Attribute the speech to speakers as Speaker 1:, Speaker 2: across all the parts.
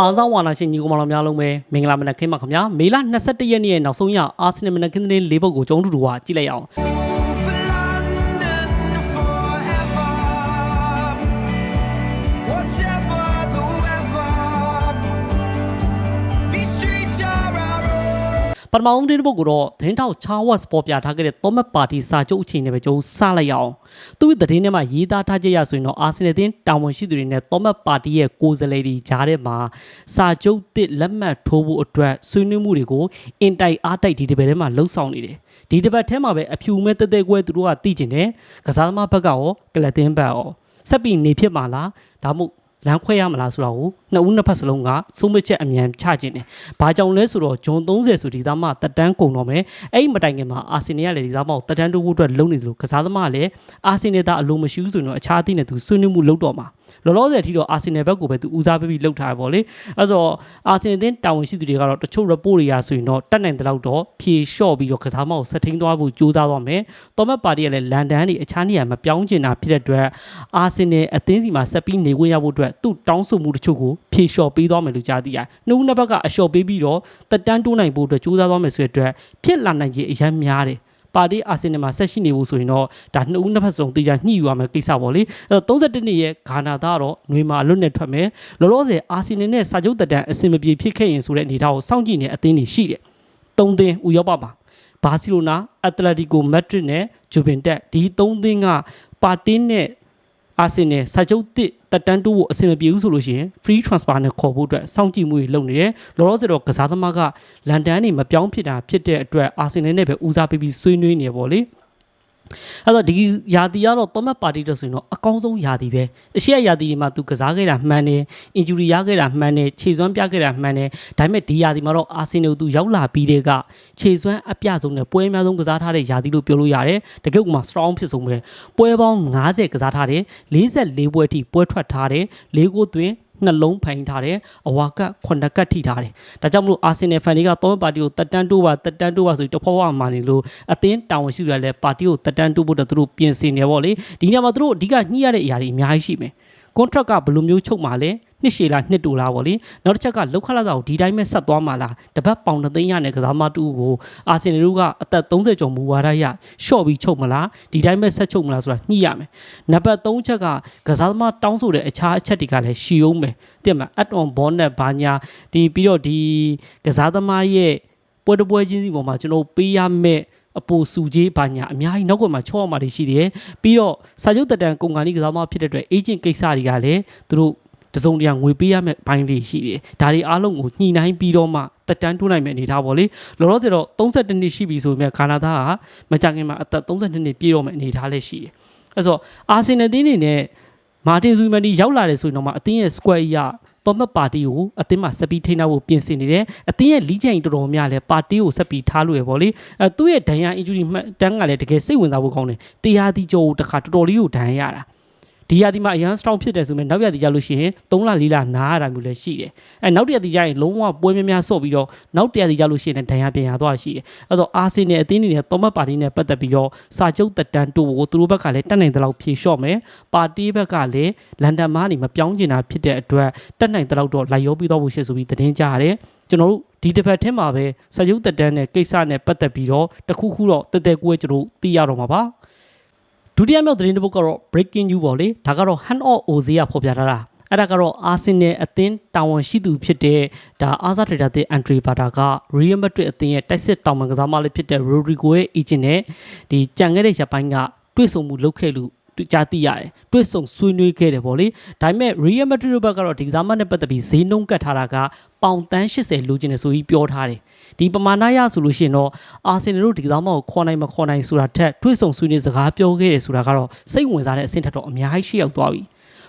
Speaker 1: အားဆောင်ဝါနာရှင်ညီကောင်မတော်များလုံးပဲမင်္ဂလာမနက်ခင်းပါခင်ဗျာမေလ22ရက်နေ့ရဲ့နောက်ဆုံးရအာဆင်နယ်မနက်ခင်းသတင်း၄ပုဒ်ကိုကျွန်တော်တို့ကကြည့်လိုက်အောင် ပထမဆုံးသတင်းပုဒ်ကိုတော့သတင်းထောက်ချာဝတ်ပေါ်ပြထားခဲ့တဲ့သောမတ်ပါတီစာချုပ်အခြေအနေပဲကျွန်တော်စလိုက်အောင်သူ့သတင်းထဲမှာရေးသားထားချက်ရဆိုရင်တော့အာဆင်နယ်တင်းတာဝန်ရှိသူတွေနဲ့သောမတ်ပါတီရဲ့ကိုယ်စားလှယ်တွေကြားထဲမှာစာချုပ်တစ်လက်မှတ်ထိုးဖို့အတွက်ဆွေးနွေးမှုတွေကိုအင်တိုက်အားတိုက်ဒီတစ်ပတ်ထဲမှာလှုပ်ဆောင်နေတယ်ဒီတစ်ပတ်ထဲမှာပဲအဖြူမဲ့တက်တက်ကွဲသူတို့ကသိကျင်တယ်ကစားသမားဘက်ကရောကလပ်တင်းဘက်ရောဆက်ပြီးနေဖြစ်မှာလားဒါမှမဟုတ် လမ်းခွဲရမလားဆိုတာကိုနှစ်ဦးနှစ်ဖက်စလုံးကစိုးမချက်အမြန်ချခြင်းတယ်။ဘာကြောင့်လဲဆိုတော့ဂျွန်30ဆိုဒီသားမတက်တန်းကုန်တော့မယ်။အဲ့ဒီမတိုင်ခင်မှာအာဆင်နယ်ကလည်းဒီသားမကိုတက်တန်းတိုးဖို့အတွက်လုံနေသလိုကစားသမားကလည်းအာဆင်နယ်သားအလုံးမရှိဘူးဆိုရင်တော့အခြားအသင်းနဲ့သူဆွေးနွေးမှုလုပ်တော့မှာ။ လောလောဆယ်အထိတော့အာဆင်နယ်ဘက်ကိုပဲသူဦးစားပေးပြီးလှုပ်ထားရပါလေ။အဲဆိုတော့အာဆင်နယ်အသင်းတာဝန်ရှိသူတွေကတော့တချို့ report တွေရာဆိုရင်တော့တက်နိုင်တဲ့လောက်တော့ဖြေလျှော့ပြီးတော့ကစားသမားကိုဆက်ထိန်သွားဖို့ကြိုးစားသွားမယ်။တော်မတ်ပါတီကလည်းလန်ဒန်ကနေအခြားနေရာမပြောင်းကျင်တာဖြစ်တဲ့အတွက်အာဆင်နယ်အသင်းစီမှာဆက်ပြီးနေခွင့်ရဖို့အတွက်သူ့တောင်းဆိုမှုတချို့ကိုဖြေလျှော့ပေးသွားမယ်လို့ကြားသိရတယ်။နှုတ်နှစ်ဘက်ကအလျှော့ပေးပြီးတော့တက်တန်းတိုးနိုင်ဖို့အတွက်ကြိုးစားသွားမယ်ဆိုတဲ့အတွက်ဖြစ်လာနိုင်ခြင်းအရန်များတယ်။ ပါတီအာဆင်နယ်မှာဆက်ရှိနေဖို့ဆိုရင်တော့ဒါနှစ်ဦးနှစ်ဖက်စလုံးတေချာညှိယူရမယ်ကိစ္စပေါ့လေအဲတော့31နှစ်ရဲ့ဂါနာသားတော့ຫນွေမှာအလွတ်နဲ့ထွက်မယ်လောလောဆယ်အာဆင်နယ်နဲ့စာချုပ်တက်တန်းအဆင်မပြေဖြစ်ခဲ့ရင်ဆိုတဲ့အနေအထားကိုစောင့်ကြည့်နေတဲ့အသင်းတွေရှိတယ်၃သင်းဥရောပမှာဘာစီလိုနာအက်တလက်တီကိုမက်ဒရစ်နဲ့ဂျူဗင်တက်ဒီ၃သင်းကပါတီနဲ့ အာဆင်နယ်စာချုပ်တစ်တက်တန်းတိုးဖို့အဆင်မပြေဘူးဆိုလို့ရှိရင် free transfer နဲ့ခေါ်ဖို့အတွက်စောင့်ကြည့်မှုတွေလုပ်နေတယ်လောလောဆယ်တော့ကစားသမားကလန်ဒန်နေမပြောင်းဖြစ်တာဖြစ်တဲ့အတွက်အာဆင်နယ်နဲ့ပဲဦးစားပေးပြီးဆွေးနွေးနေရပေါ့လေ အဲ့တော့ဒီယာတီကတော့သောမတ်ပါတီတော့ဆိုရင်တော့အကောင်းဆုံးယာတီပဲအရှိရယာတီဒီမှာသူကစားခဲ့တာမှန်တယ်အင်ဂျူရီရခဲ့တာမှန်တယ်ခြေစွမ်းပြခဲ့တာမှန်တယ်ဒါပေမဲ့ဒီယာတီမှာတော့အာဆင်နယ်သူရောက်လာပြီးတဲ့ကခြေစွမ်းအပြဆုံးနဲ့ပွဲအများဆုံးကစားထားတဲ့ယာတီလို့ပြောလို့ရတယ်တကယ်ကမှ strong ဖြစ်ဆုံးပဲပွဲပေါင်း90ကစားထားတယ်44ပွဲအထိပွဲထွက်ထားတယ်၄ကိုသွင်း နှလုံးဖိုင်ထားတယ်အဝါကခုနှစ်ကတ်ထိထားတယ်ဒါကြောင့်မလို့အာဆင်နယ်ဖန်တွေကသောမတ်ပါတီကိုတက်တန်းတိုးပါတက်တန်းတိုးပါဆိုပြီးတဖွာဖွာမှနေလို့အသင်းတာဝန်ရှိတယ်လဲပါတီကိုတက်တန်းတိုးဖို့တော့သူတို့ပြင်ဆင်နေပေါ့လေဒီနေရာမှာသူတို့အဓိကညှိရတဲ့အရာတွေအများကြီးရှိမယ် contract ကဘယ်လိုမျိုးချုပ်မှာလဲနှစ်ရှည်လားနှစ်တူလားပေါ့လေနောက်တစ်ချက်ကလောက်ခလာစာကိုဒီတိုင်းပဲဆက်သွားမှာလားတပတ်ပေါင်တစ်သိန်းရနဲ့ကစားမတူကိုအာဆင်နယ်တို့ကအသက်30ကျော်မူဝါဒရရှော့ပြီးချုပ်မလားဒီတိုင်းပဲဆက်ချုပ်မလားဆိုတာညှိရမယ်နံပါတ်3ချက်ကကစားသမားတောင်းဆိုတဲ့အခြားအချက်တွေကလည်းရှီအောင်မယ်တင်မ add on bonus ဘာညာဒီပြီးတော့ဒီကစားသမားရဲ့ပွဲတစ်ပွဲချင်းစီပေါ်မှာကျွန်တော်ပေးရမယ့် အပူစုကြီးဘာညာအများကြီးနောက်ကွယ်မှာချော့ရမှာတွေရှိတယ်ပြီးတော့စာချုပ်တက်တန်ကုန်ကန်ဒီကစားသမားဖြစ်တဲ့အတွက် agent ကိစ္စတွေကလည်းသူတို့တစုံတရာငွေပေးရမယ့်ဘိုင်းလေးရှိတယ်။ဒါတွေအားလုံးကိုညှိနှိုင်းပြီးတော့မှတက်တန်းတိုးနိုင်မယ့်အနေထားပေါ့လေ။လောလောဆယ်တော့32နှစ်ရှိပြီဆိုပေမဲ့ဂါနာသားကမကြခင်မှာအသက်32နှစ်ပြည့်တော့မယ့်အနေထားလေးရှိတယ်။အဲဆိုအာဆင်နယ်တင်းနေနဲ့မာတင်ဇူမန်ဒီရောက်လာတယ်ဆိုရင်တော့မှအသင်းရဲ့ square ရတော်မတ်ပါတီကိုအသင်းမှာဆက်ပြီးထိန်းထားဖို့ပြင်ဆင်နေတယ်။အသင်းရဲ့လီးချိုင်တော်တော်များလဲပါတီကိုဆက်ပြီးထားလို့ရပေါ့လေ။အဲသူ့ရဲ့ဒဏ်ရာ injury မှတ်တန်းကလည်းတကယ်စိတ်ဝင်စားဖို့ကောင်းတယ်။တရားတီကျော်တခါတော်တော်လေးကိုဒဏ်ရာရတာ။ ဒီရာသီမှာအရန် strong ဖြစ်တယ်ဆိုရင်နောက်ရာသီကြလို့ရှိရင်3လ4လနားရတာမျိုးလည်းရှိတယ်အဲနောက်တစ်ရာသီကျရင်လုံးဝပွဲများများဆော့ပြီးတော့နောက်တစ်ရာသီကြလို့ရှိရင်ဒဏ်ရာပြန်ရသွားရှိတယ်အဲဆိုအာဆင်နယ်အသင်းအနေနဲ့သောမတ်ပါတီနဲ့ပတ်သက်ပြီးတော့စာချုပ်တက်တန်းတိုးကိုသူတို့ဘက်ကလည်းတက်နိုင်တဲ့လောက်ဖြေလျှော့မယ်ပါတီဘက်ကလည်းလန်ဒန်မှာနေမပြောင်းကျင်တာဖြစ်တဲ့အတွက်တက်နိုင်တဲ့လောက်တော့လိုက်ရောပြီးတော့ဖို့ရှိဆိုပြီးသတင်းကြားရတယ်ကျွန်တော်တို့ဒီတစ်ပတ်ထဲမှာပဲစာချုပ်တက်တန်းနဲ့ကိစ္စနဲ့ပတ်သက်ပြီးတော့တခုခုတော့တက်တက်ကွဲကျွန်တော်တို့သိရတော့မှာပါ ဒုတိယမြောက်သတင်းတစ်ပုဒ်ကတော့ breaking news ပေါ့လေဒါကတော့ hand off OZ ကဖော်ပြထားတာအဲ့ဒါကတော့အာဆင်နယ်အသင်းတာဝန်ရှိသူဖြစ်တဲ့ဒါအာဇာထရေဒါတဲ့အန်ဒရီဘာတာက Real Madrid အသင်းရဲ့တိုက်စစ်တောင်ပန်ကစားမလေးဖြစ်တဲ့ Rodrigo ရဲ့ agent နဲ့ဒီကြံခဲ့တဲ့ရပ်ပိုင်းကတွေ့ဆုံမှုလုပ်ခဲ့လို့ကြားသိရတယ်တွေ့ဆုံဆွေးနွေးခဲ့တယ်ပေါ့လေဒါပေမဲ့ Real Madrid ဘက်ကတော့ဒီကစားမနဲ့ပတ်သက်ပြီးဈေးနှုန်းကတ်ထားတာကပေါင်တန်း80လိုချင်တယ်ဆိုပြီးပြောထားတယ် ဒီပမာဏရဆိုလို့ရှိရင်တော့အာဆင်နယ်တို့ဒီကစားမကိုခေါ်နိုင်မခေါ်နိုင်ဆိုတာထက်တွေ့ဆုံဆွေးနွေးစကားပြောခဲ့တယ်ဆိုတာကတော့စိတ်ဝင်စားတဲ့အဆင့်ထက်တော့အများကြီးရှိရောက်သွားပြီ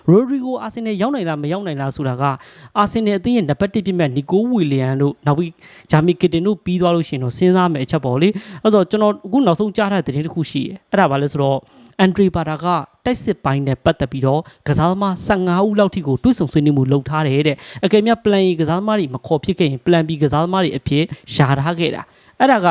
Speaker 1: ရိုဒရီဂိုအာဆင်နယ်ရောက်နိုင်လားမရောက်နိုင်လားဆိုတာကအာဆင်နယ်အသင်းရဲ့နံပါတ်1ပြည့်မဲ့နီကိုဝီလီယန်တို့နောက်ပြီးဂျာမီကစ်တင်တို့ပြီးသွားလို့ရှိရင်တော့စဉ်းစားမယ်အချက်ပေါ့လေအဲ့တော့ကျွန်တော်အခုနောက်ဆုံးကြားထားတဲ့သတင်းတစ်ခုရှိတယ်အဲ့ဒါဘာလဲဆိုတော့အန်ဒရီပါတာက တိုက်စစ်ပိုင်းနဲ့ပတ်သက်ပြီးတော့ကစားသမား15ဦးလောက်ထိကိုတွေ့ဆုံဆွေးနွေးမှုလုပ်ထားတယ်တဲ့အကယ်၍ plan A ကစားသမားတွေမခေါ်ဖြစ်ခဲ့ရင် plan B ကစားသမားတွေအဖြစ်ရှာထားခဲ့တာအဲ့ဒါက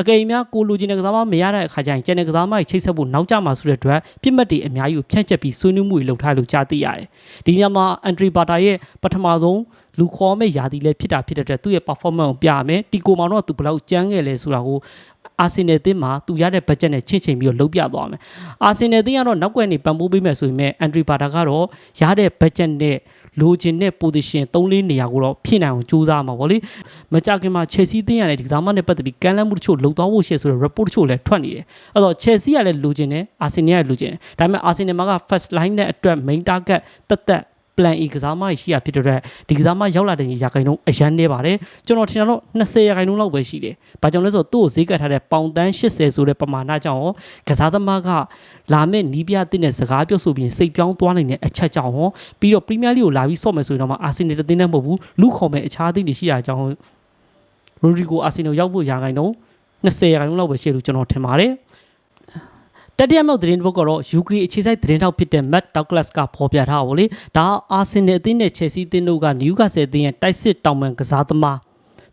Speaker 1: အကယ်၍များကိုလိုချင်တဲ့ကစားမမရတဲ့အခါကျရင်ကျန်တဲ့ကစားမကြီးချိတ်ဆက်ဖို့နောက်ကျမှာဆိုတဲ့အတွက်ပြစ်မှတ်တွေအများကြီးကိုဖြန့်ကျက်ပြီးဆွေးနွေးမှုတွေလုပ်ထားလို့ကြားသိရတယ်ဒီညမှာအန်ထရီဘာတာရဲ့ပထမဆုံးလူခေါ်မဲ့ယာတီလည်းဖြစ်တာဖြစ်တဲ့အတွက်သူ့ရဲ့ performance ကိုပြရမယ်တီကိုမောင်တော့သူဘယ်လောက်ကြမ်းခဲ့လဲဆိုတာကို အာဆင်နယ်အသင်းမှာသူရတဲ့ budget နဲ့ချင့်ချိန်ပြီးတော့လုပ်ပြသွားမယ်။အာဆင်နယ်အသင်းကတော့နောက်ကွယ်နေပံ့ပိုးပေးမယ်ဆိုရင်မဲ့အန်ဒရီဘာတာကတော့ရတဲ့ budget နဲ့လိုချင်တဲ့ position 3-4နေရာကိုတော့ဖြည့်နိုင်အောင်ကြိုးစားမှာပေါ့လေ။မကြခင်မှာ Chelsea အသင်းရတယ်ဒီကစားမနဲ့ပတ်သက်ပြီးကမ်းလှမ်းမှုတချို့လုံသွားဖို့ရှိဆိုတဲ့ report တချို့လည်းထွက်နေတယ်။အဲ့တော့ Chelsea ကလည်းလိုချင်တယ်အာဆင်နယ်ကလိုချင်တယ်။ဒါပေမဲ့အာဆင်နယ်မှာက first line နဲ့အတွက် main target တက်တက် plan E ကစားမရှိရဖြစ်တဲ့အတွက်ဒီကစားမရောက်လာတဲ့ရာခိုင်နှုန်းအရန်နေပါတယ်ကျွန်တော်ထင်တာတော့20ရာခိုင်နှုန်းလောက်ပဲရှိတယ်။ဘာကြောင့်လဲဆိုတော့သူ့ကိုဈေးကတ်ထားတဲ့ပေါင်တန်း80ဆိုတဲ့ပမာဏကြောင့်ရောကစားသမားကလာမဲ့နီးပြတဲ့နဲ့စကားပြောဆိုပြီးစိတ်ပြောင်းသွားနိုင်တဲ့အချက်ကြောင့်ရောပြီးတော့ပရီးမီးယားလိကိုလာပြီးဆော့မယ်ဆိုရင်တော့မှအာဆင်နယ်တသင်းနဲ့မဟုတ်ဘူးလူခေါ်မဲ့အခြားအသင်းတွေရှိတာကြောင့်ရိုဒရီဂိုအာဆင်နယ်ရောက်ဖို့ရာခိုင်နှုန်း20ရာခိုင်နှုန်းလောက်ပဲရှိလို့ကျွန်တော်ထင်ပါတယ်။ တတိယမြောက်သတင်းတစ်ပုဒ်ကတော့ UK အခြေစိုက်သတင်းထောက်ဖြစ်တဲ့ Matt Douglas ကဖော်ပြထားပါလေ။ဒါအာဆင်နယ်အသင်းနဲ့ Chelsea အသင်းတို့က Newcastle အသင်းရဲ့တိုက်စစ်တောင်ပန်ကစားသမား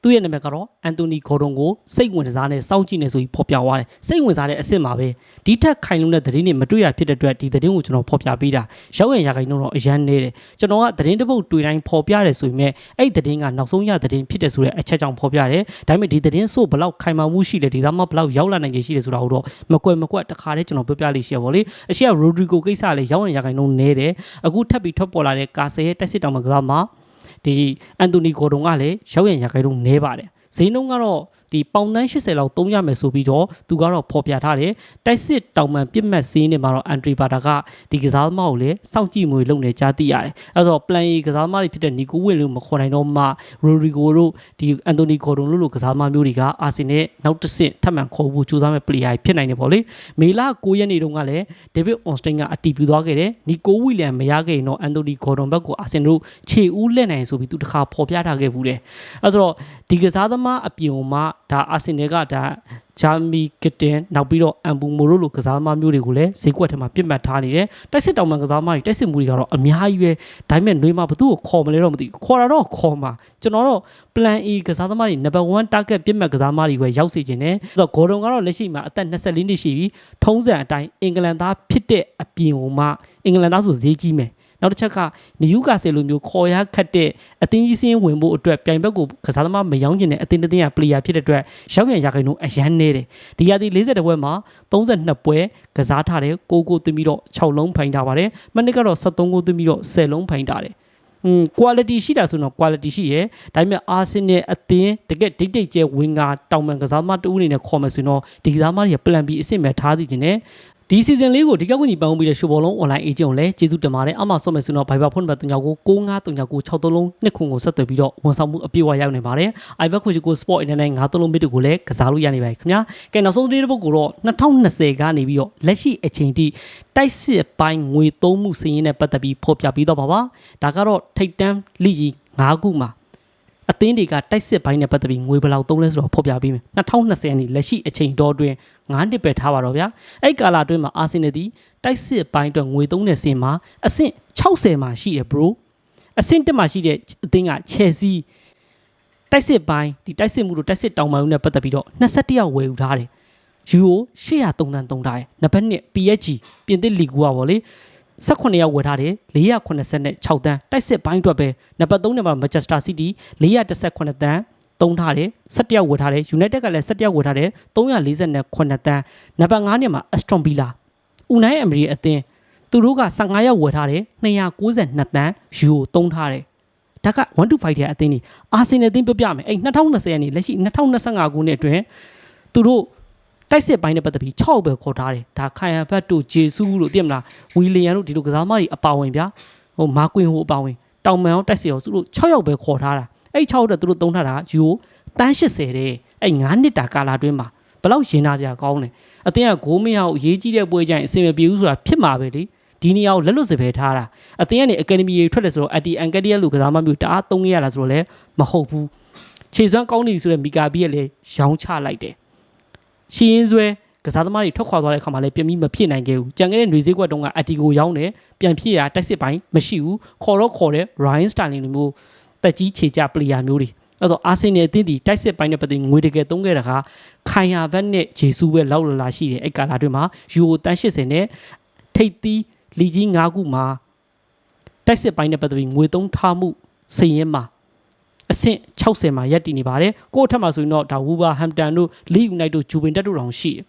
Speaker 1: သူ့ရဲ့နာမည်ကတော့အန်တိုနီဂေါ်ဒွန်ကိုစိတ်ဝင်စားနဲ့စောင့်ကြည့်နေဆိုပြီးဖော်ပြသွားတယ်စိတ်ဝင်စားတဲ့အစ်စ်မှာပဲဒီထက်ခိုင်လုံတဲ့သတင်းတွေမတွေ့ရဖြစ်တဲ့အတွက်ဒီသတင်းကိုကျွန်တော်ဖော်ပြပေးတာရောက်ရရခိုင်နှုန်းတော့အရန်နေတယ်ကျွန်တော်ကသတင်းတစ်ပုဒ်တွေ့တိုင်းဖော်ပြတယ်ဆိုရင်အဲ့ဒီသတင်းကနောက်ဆုံးရသတင်းဖြစ်တယ်ဆိုတဲ့အချက်ကြောင့်ဖော်ပြတယ်ဒါပေမဲ့ဒီသတင်းဆိုဘလောက်ခိုင်မာမှုရှိလဲဒီသားမဘလောက်ရောက်လာနိုင်ခြေရှိတယ်ဆိုတာကိုတော့မကွယ်မကွက်တခါတည်းကျွန်တော်ပြောပြလေးရှိရပါလေအရှိကရိုဒရီဂိုကိစ္စလည်းရောက်ရရခိုင်နှုန်းနေတယ်အခုထပ်ပြီးထွက်ပေါ်လာတဲ့ကာဆယ်ရဲ့တက်စစ်တောင်မကစားမှာ ဒီအန်တိုနီဂေါ်ဒွန်ကလည်းရောက်ရရခိုင်နှုန်းနေပါတယ်ဈေးနှုန်းကတော့ ဒီပေါင်တန်း80လောက်သုံးရမယ်ဆိုပြီးတော့သူကတော့ဖော်ပြထားတယ်တိုက်စစ်တောင်ပန်ပြစ်မှတ်ဈေးနဲ့မှာတော့အန်ထရီဘာတာကဒီကစားသမားကိုလည်းစောင့်ကြည့်မှုတွေလုပ်နေကြသိရတယ်အဲဆိုတော့ plan A ကစားသမားတွေဖြစ်တဲ့နီကိုဝင်းလို့မခေါ်နိုင်တော့မှရိုရီဂိုတို့ဒီအန်တိုနီဂေါ်ဒွန်လို့လို့ကစားသမားမျိုးတွေကအာဆင်နယ်နောက်တစ်ဆင့်ထပ်မံခေါ်ဖို့ကြိုးစားမဲ့ player ဖြစ်နိုင်တယ်ပေါ့လေမေလ9ရက်နေ့တုန်းကလည်းဒေးဗစ်အွန်စတိန်ကအတီးပြသွားခဲ့တယ်နီကိုဝီလျံမရခဲ့ရင်တော့အန်တိုနီဂေါ်ဒွန်ဘက်ကိုအာဆင်နယ်တို့ခြေဦးလက်နိုင်ဆိုပြီးသူတခါဖော်ပြထားခဲ့ဘူးတယ်အဲဆိုတော့ဒီကစားသမားအပြင်မှာဒါအာဆင်နယ်ကဒါဂျာမီကတင်နောက်ပြီးတော့အမ်ဘူမိုရိုလိုကစားသမားမျိုးတွေကိုလည်းဈေးကွက်ထဲမှာပြစ်မှတ်ထားနေတယ်တိုက်စစ်တောင်ပန်ကစားသမားတွေတိုက်စစ်မှုတွေကတော့အများကြီးပဲဒါပေမဲ့နှွေးမှာဘသူ့ကိုခေါ်မလဲတော့မသိဘူးခေါ်တာတော့ခေါ်မှာကျွန်တော်တော့ plan A ကစားသမားတွေ number 1 target ပြစ်မှတ်ကစားသမားတွေပဲရောက်စေခြင်းနဲ့ဆိုတော့ဂေါ်ဒွန်ကတော့လက်ရှိမှာအသက်24နှစ်ရှိပြီထုံးစံအတိုင်းအင်္ဂလန်သားဖြစ်တဲ့အပြင်ဟိုမှအင်္ဂလန်သားဆိုဈေးကြီးမယ် နောက်တစ်ချက်ကနယူကာဆယ်လိုမျိုးခေါ်ရခတ်တဲ့အသင်းကြီးစင်းဝင်ဖို့အတွက်ပြိုင်ဘက်ကိုကစားသမားမယောင်းကျင်တဲ့အသင်းတစ်သင်းက player ဖြစ်တဲ့အတွက်ရောက်ရန်ရခိုင်နှုန်းအရန်နေတယ်ဒီရာသီ40ပွဲမှာ32ပွဲကစားထားတယ်ကိုကိုသွင်းပြီးတော့6လုံးဖိုင်ထားပါတယ်မနစ်ကတော့73ကိုသွင်းပြီးတော့10လုံးဖိုင်ထားတယ်อืม quality ရှိတာဆိုတော့ quality ရှိရယ်ဒါပေမဲ့ Arsenal အသင်းတကယ်ဒိတ်ဒိတ်ကျဲဝင်ကတောင်ပန်ကစားသမားတူအနေနဲ့ခေါ်မယ်ဆိုရင်တော့ဒီကစားသမားတွေက plan B အစ်စ်မဲ့ထားစီခြင်းနဲ့ ဒီ season လေးကိုဒီကောက်ကွန်ကြီးပန်းပြီးတဲ့ရှိုးဘောလုံး online agent ကိုလည်းကျေးဇူးတင်ပါတယ်အမှဆော့မယ်ဆိုတော့ Viber ဖုန်းနံပါတ်39ကို693963လုံးနှစ်ခွန်ကိုဆက်သွယ်ပြီးတော့ဝန်ဆောင်မှုအပြည့်အဝရောက်နေပါတယ် iVer ခွန်ကြီးကို Sport Internet 93လုံးမီတူကိုလည်းကစားလို့ရနေပါပြီခင်ဗျာကဲနောက်ဆုံးသတင်းတစ်ပုဒ်ကိုတော့2020ကနေပြီးတော့လက်ရှိအချိန်ထိတိုက်စစ်ပိုင်းငွေသုံးမှုစည်ရင်းနဲ့ပတ်သက်ပြီးဖော်ပြပြီးတော့ပါပါဒါကတော့ထိတ်တန်းလိကြီး9ခုမှာအသင်းတွေကတိုက်စစ်ပိုင်းနဲ့ပတ်သက်ပြီးငွေဘယ်လောက်သုံးလဲဆိုတော့ဖော်ပြပေးမယ်2020အနီလက်ရှိအချိန်တော်တွင် 9နှစ်ပဲထားပါတော့ဗျာအဲ့ကာလာအတွင်းမှာအာဆင်နယ်ဒီတိုက်စစ်ပိုင်းအတွက်ငွေသုံးတဲ့စင်မှာအဆင့်60မှာရှိတယ် bro အဆင့်1မှာရှိတဲ့အသင်းက Chelsea တိုက်စစ်ပိုင်းဒီတိုက်စစ်မှုတို့တိုက်စစ်တောင်ပန်ဦးနဲ့ပတ်သက်ပြီးတော့21ရောက်ဝယ်ယူထားတယ်ယူရို803တန်းသုံးထားတယ်နံပါတ်1 PSG ပြင်သစ်လီဂူကပေါ့လေ18ရောက်ဝယ်ထားတယ်486တန်းတိုက်စစ်ပိုင်းအတွက်ပဲနံပါတ်3နံပါတ် Manchester City 418တန်း သုံးထားတယ်17ရောက်ဝယ်ထားတယ် United ကလည်း17ရောက်ဝယ်ထားတယ်348တန်းနံပါတ်5နေမှာ Aston Villa Unai Emery အသင်းသူတို့က15ရောက်ဝယ်ထားတယ်292တန်းယူရိုသုံးထားတယ်ဒါက1 to 5တဲ့အသင်းကြီးအာဆင်နယ်အသင်းပြပြမယ်အဲ့2020ရဲ့နေလက်ရှိ2025ခုနှစ်အတွင်းသူတို့တိုက်စစ်ပိုင်းနဲ့ပတ်သက်ပြီး6ပဲခေါ်ထားတယ်ဒါခိုင်ယန်ဘတ်တို့ဂျေဆူးတို့သိရမလားဝီလီယံတို့ဒီလိုကစားသမားတွေအပါဝင်ဗျာဟိုမာကွင်ဟိုအပါဝင်တောင်မန်အောင်တိုက်စစ်ရောသူတို့6ယောက်ပဲခေါ်ထားတာ အဲ့6တဲ့သူတို့သုံးထားတာယူတန်း80တဲ့အဲ့9နှစ်တာကာလာတွင်းမှာဘယ်လောက်ရင်နာစရာကောင်းလဲအတင်းကဂိုးမရအောင်အရေးကြီးတဲ့ပွဲကြိုင်အဆင်မပြေဘူးဆိုတာဖြစ်မှာပဲလေဒီနေရာကိုလက်လွတ်စပယ်ထားတာအတင်းကနေအကယ်ဒမီတွေထွက်တယ်ဆိုတော့အတီအန်ကက်ဒီယက်လူကစားမမျိုးတအားသုံးခဲ့ရတာဆိုတော့လည်းမဟုတ်ဘူးခြေစွမ်းကောင်းနေပြီဆိုတော့မီကာဘီကလည်းရောင်းချလိုက်တယ်ရှင်းရင်ဆွဲကစားသမားတွေထွက်ခွာသွားတဲ့အခါမှာလည်းပြင်ပြီးမဖြစ်နိုင်ခဲ့ဘူးကြံခဲ့တဲ့ຫນွေစည်းကွက်တုန်းကအတီကိုရောင်းတယ်ပြန်ဖြစ်ရတိုက်စစ်ပိုင်းမရှိဘူးခေါ်တော့ခေါ်တယ် Ryan Sterling လိုမျိုး တက်ကြီးခြေကြပလီယာမျိုးတွေအဲ့တော့အာဆင်နယ်အသင်းဒီတိုက်စစ်ပိုင်းနဲ့ပတ်သက်ပြီးငွေတကယ်သုံးခဲ့တာကခိုင်ယာဘက်နဲ့ဂျေဆူပဲလောက်လာလာရှိတယ်အဲ့ကာလာတွင်မှာယူရိုတန်း80နဲ့ထိပ်သီးလီကြီး9ခုမှာတိုက်စစ်ပိုင်းနဲ့ပတ်သက်ပြီးငွေသုံးထားမှုစည်ရင်းမှာအဆင့်60မှာရပ်တည်နေပါတယ်ကိုယ့်အထက်မှာဆိုရင်တော့ဒါဝူဘာဟမ်တန်တို့လီယူနိုက်တို့ဂျူဗင်တက်တို့တောင်ရှိတယ်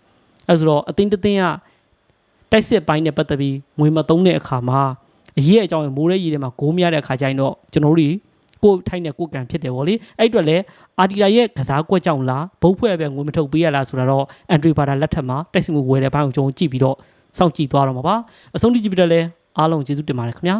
Speaker 1: အဲဆိုတော့အသင်းတစ်သင်းကတိုက်စစ်ပိုင်းနဲ့ပတ်သက်ပြီးငွေမသုံးတဲ့အခါမှာအရေးအကြောင်းရမိုးရဲရေးထဲမှာဂိုးမရတဲ့အခါကျရင်တော့ကျွန်တော်တို့တွေ ကိုယ်ထိုက်နဲ့ကိုယ်ကံဖြစ်တယ်ဗောလေအဲ့အတွက်လည်းအာတီလာရဲ့ကစားကွက်ကြောင့်လားဘုတ်ဖွဲ့ပဲငွေမထုတ်ပေးရလားဆိုတာတော့အန်ဒရီဘာတာလက်ထက်မှာတိုက်စစ်မှုဝယ်တဲ့ဘိုင်းကိုကျွန်တော်ကြည့်ပြီးတော့စောင့်ကြည့်သွားတော့မှာပါအဆုံးထိကြည့်ပြီးတော့လည်းအားလုံးကျေးဇူးတင်ပါတယ်ခင်ဗျာ